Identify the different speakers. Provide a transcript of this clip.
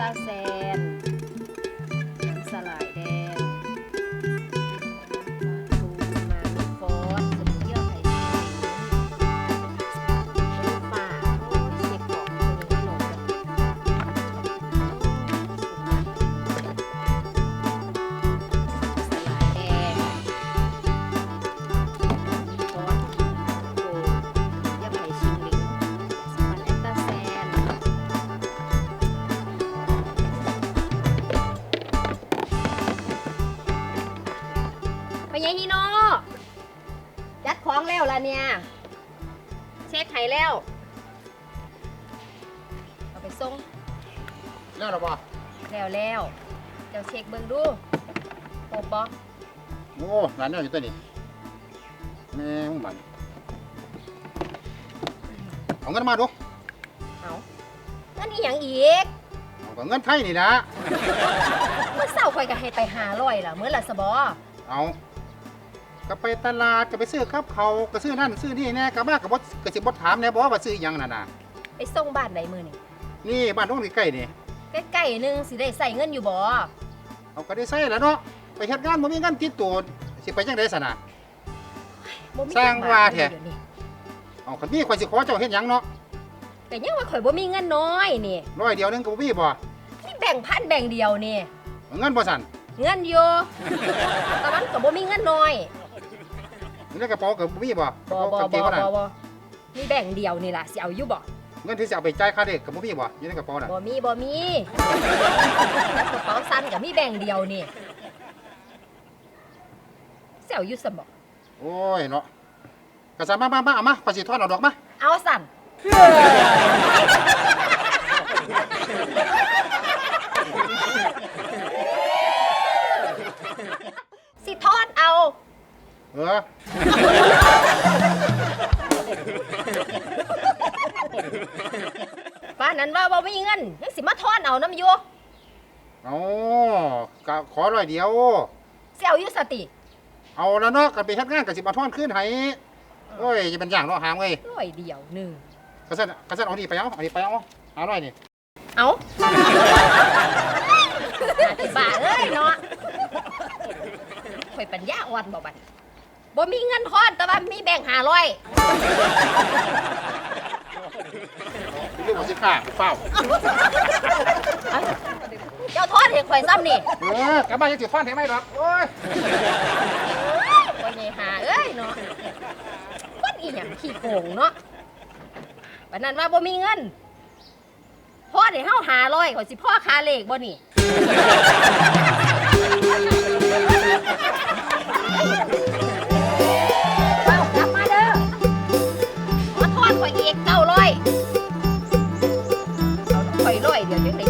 Speaker 1: ตา ไปยังฮีโน่ยัดของแล้วล่ะเนี่ย เช็คไห้แล้ว เอาไปส่ง
Speaker 2: แล้วหรอปะ
Speaker 1: แล้วแล้วเดี๋ยวเช็คเบิ่งดูโอบบ่
Speaker 2: โอ้ร้านนี้อยู่ตัวนี้แม่งบันเอาเงินมาดู
Speaker 1: เอานั่นอีหยังอีก
Speaker 2: เอาก็เงินไทยนี่นะ
Speaker 1: เมื่อเศร้าข่อยก็ให้ไปหาร้อยล่ะเมื่อละสบอ
Speaker 2: เอา ก็ไปตลาดก็ไปซื้อครับเขาวก็ซื้อนั่นซื้อนี่แน่ก็มากับบดกระสิบดถามแน่บอกว่าซื้อหยังน่ะนะ
Speaker 1: ไปส่งบ้านใดมือนี่
Speaker 2: นี่บ้านตรงนี้ใกล้นี่
Speaker 1: ใกล้ๆหนึงสิได้ใส่เงินอยู่บ่
Speaker 2: เอาก็ได้ใส่แล้วเนาะไปเฮ็ดงานบ่มีเงินติดตัวสิไปจังได๋ซะนะ
Speaker 1: บ่มี
Speaker 2: สร้างว่าแท้
Speaker 1: เดี๋ยนี้
Speaker 2: เอาคันมีข่อยสิขอเจ้าเฮ็ดหยังเนาะ
Speaker 1: แต่ยังว่าข่อยบ่มีเงินน้อยนี่
Speaker 2: ร้อยเดียวหนึงก็บ่มีบ่
Speaker 1: นี่แบ่งพันแบ่งเดียวนี่
Speaker 2: เอาเงินบ่สั่น
Speaker 1: เงินอยู่ แต่มันก็บ่มีเงินน้อย
Speaker 2: อยู่ในกระเป๋าก็บ่มีบ่
Speaker 1: บ่
Speaker 2: ก
Speaker 1: บ่
Speaker 2: ระเป๋ากางเก
Speaker 1: บ่
Speaker 2: งว่านั่น
Speaker 1: บ่บ่มีแบ่งเดียวนี่ล่ะสิเอาอยู่บ่
Speaker 2: เงินที่สิเอาไปจ่ายค่าเด็กก็บ่มีบ่อยู่ในกระเป๋าน่ะ
Speaker 1: บ่มีบ่มีแล้วกระเป๋าสั้นก็มีแบ่งเดียวนี่สิเอาอยู่ซั่นบ่
Speaker 2: โอ้ยเนาะก็สามารถมามาเอามาขอยสิทอนเอาดอกมา
Speaker 1: เอาสั่นสิทอดเอา
Speaker 2: เออ
Speaker 1: ป้านนั้นว่าบ่มีเงินยังสิมาทอนเอาน้ำอยู่
Speaker 2: เอาก็ขอร้อยเดียว
Speaker 1: สิเอาอยู่สติ
Speaker 2: เอาแล้วเนาะกันไปเฮ็ดงานก็สิมาทอนคืนให้โอ้ยจะเป็นอย่างเนาะหามเว้ย
Speaker 1: ร้อยเดียวหนึ่ง
Speaker 2: ก็ซั่นก็ซั่นเอานี่ไปเอาเอานี่ไปเอาหาร้อยนี่
Speaker 1: เอาสิบาทเอ้ยเนาะข่อยปัญญาอ่อนบ่บัด บ่มีเงินทอนแต่ว่ามีแบ่งห้าร้อย
Speaker 2: เรื่องของสิค่าเฝ้า
Speaker 1: เจ้าทอดให้ข่อยซ้ำนี่
Speaker 2: เออกลับมายังสิทอนให้ไหมดอกโอ้ย
Speaker 1: วันนี้หาเอ้ยเนาะคนอีหยังขี้โกงเนาะวันนั้นว่าบ่มีเงินพ่อได้เฮาหาร้อยข่อยสิพ่อคาเลขบ่นี่ giờ chuẩn bị